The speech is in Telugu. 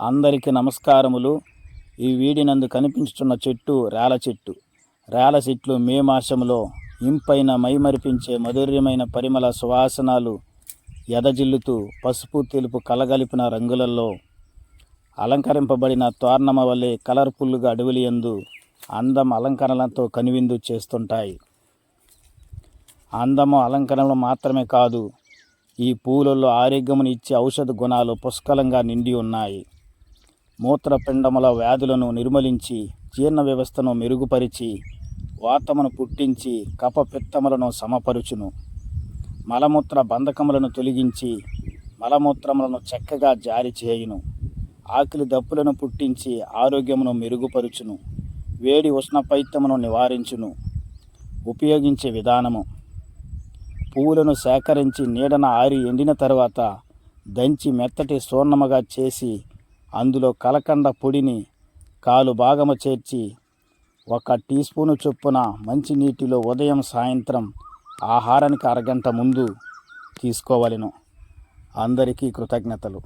అందరికీ నమస్కారములు. ఈ వీడినందు కనిపించుతున్న చెట్టు రేల చెట్టు. రేల చెట్లు మే మాసంలో ఇంపైన మైమరిపించే మధుర్యమైన పరిమళ సువాసనాలు ఎదజిల్లుతూ పసుపు తెలుపు కలగలిపిన రంగులలో అలంకరింపబడిన తోరణమ వలె కలర్ఫుల్గా అడవులియందు అందం అలంకరణలతో కనువిందు చేస్తుంటాయి. అందము అలంకరణలు మాత్రమే కాదు ఈ పూలలో ఆరోగ్యమును ఇచ్చే ఔషధ గుణాలు పుష్కలంగా నిండి ఉన్నాయి. మూత్రపిండముల వ్యాధులను నిర్మూలించి జీర్ణ వ్యవస్థను మెరుగుపరిచి వాతమును పుట్టించి కపపిత్తములను సమపరుచును. మలమూత్ర బంధకములను తొలగించి మలమూత్రములను చక్కగా జారి చేయును. ఆకలి దప్పులను పుట్టించి ఆరోగ్యమును మెరుగుపరుచును. వేడి ఉష్ణపైత్యమును నివారించును. ఉపయోగించే విధానము. పువ్వులను సేకరించి నీడన ఆరి ఎండిన తర్వాత దంచి మెత్తటి సూర్ణముగా చేసి అందులో కలకండ పొడిని కాలు భాగము చేర్చి ఒక టీ స్పూను చొప్పున మంచినీటిలో ఉదయం సాయంత్రం ఆహారానికి అరగంట ముందు తీసుకోవలెను. అందరికీ కృతజ్ఞతలు.